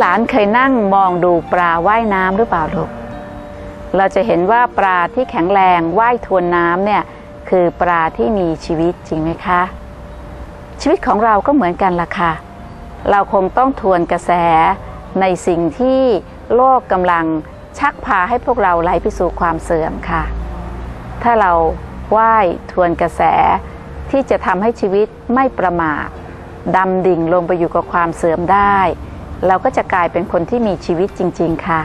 หลานๆเคยนั่งมองดูปลาว่ายน้ำหรือเปล่าลูก เราจะเห็นว่าปลาที่แข็งแรงว่ายทวนน้ำเนี่ยคือปลาที่มีชีวิตจริงไหมคะ ชีวิตของเราก็เหมือนกันล่ะค่ะ เราคงต้องทวนกระแสในสิ่งที่โลกกำลังชักพาให้พวกเราไหลไปสู่ความเสื่อมค่ะ ถ้าเราว่ายทวนกระแสที่จะทำให้ชีวิตไม่ประมาทดำดิ่งลงไปอยู่กับความเสื่อมได้ เราก็จะกลายเป็นคนที่มีชีวิตจริง ๆ ค่ะ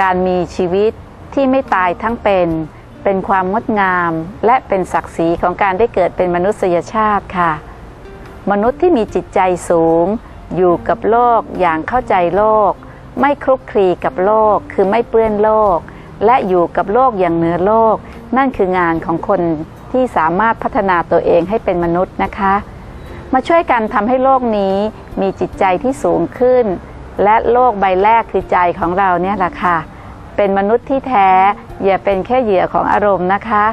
การมีชีวิตที่ไม่ตายทั้งเป็น เป็นความงดงาม และเป็นศักดิ์ศรีของการได้เกิดเป็นมนุษยชาติค่ะ มนุษย์ที่มีจิตใจสูง อยู่กับโลกอย่างเข้าใจโลก ไม่คลุกคลีกับโลก คือไม่เปื้อนโลก และอยู่กับโลกอย่างเหนือโลก นั่นคืองานของคนที่สามารถพัฒนาตัวเองให้เป็นมนุษย์นะคะ มาช่วยกันทำให้โลกนี้มีจิตใจที่สูงขึ้น และโลกใบแรกคือใจของเราเนี่ยแหละค่ะ เป็นมนุษย์ที่แท้ อย่าเป็นแค่เหยื่อของอารมณ์นะคะ